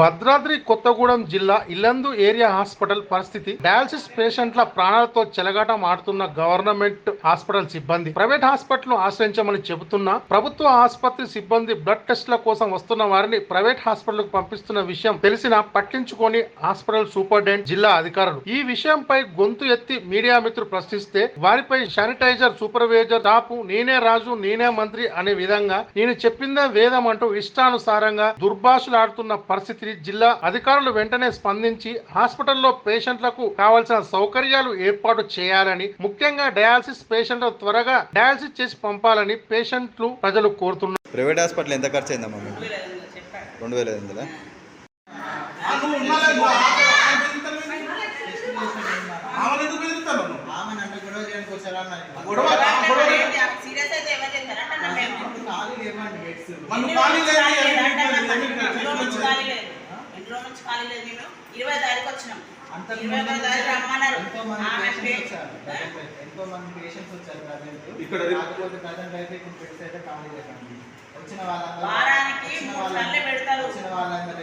భద్రాద్రి కొత్తగూడెం జిల్లా Yellandu area hospital పరిస్థితి. Dialysis పేషెంట్ల ప్రాణాలతో చెలగాటం ఆడుతున్న గవర్నమెంట్ హాస్పిటల్ సిబ్బంది. ప్రైవేట్ హాస్పిటల్ ఆశ్రయించమని చెబుతున్నా ప్రభుత్వ ఆసుపత్రి సిబ్బంది బ్లడ్ టెస్ట్ల కోసం వస్తున్న వారిని ప్రైవేట్ హాస్పిటల్కు పంపిస్తున్న విషయం తెలిసిన పట్టించుకొని హాస్పిటల్ సూపరింటెండెంట్ జిల్లా అధికారులు. ఈ విషయంపై గొంతు ఎత్తి మీడియా మిత్రులు ప్రశ్నిస్తే వారిపై శానిటైజర్ సూపర్వైజర్ టాపు నేనే రాజు నేనే మంత్రి అనే విధంగా నేను చెప్పిందే వేదం అంటూ ఇష్టానుసారంగా దుర్భాషలాడుతున్న పరిస్థితి జిల్లా అధికారులు వెంటనే స్పందించి హాస్పిటల్లో పేషెంట్లకు కావాల్సిన సౌకర్యాలు ఏర్పాటు చేయాలని ముఖ్యంగా డయాలసిస్ పేషెంట్లు త్వరగా డయాలసిస్ చేసి పంపాలని పేషెంట్లు ప్రజలు కోరుతున్నారు. ప్రైవేట్ హాస్పిటల్ ఎంత ఖర్చు అయిందమ్మా రెండు వేల ఐదు వందలా? గొడవ నుంచి ఖాళీ లేదు మేము ఇరవై తారీఖు వచ్చినాం. ఇరవై తారీఖు రమ్మన్నారు. ఎంతో మంది పేషెంట్స్ వచ్చారు. ప్రజెంట్. ఇక్కడ కాకపోతే ప్రజెంట్ అయితే ఇప్పుడు ఖాళీ వచ్చిన వాళ్ళందరూ వారానికి వచ్చిన మూడు సార్లు పెడతారు. వచ్చిన వాళ్ళందరూ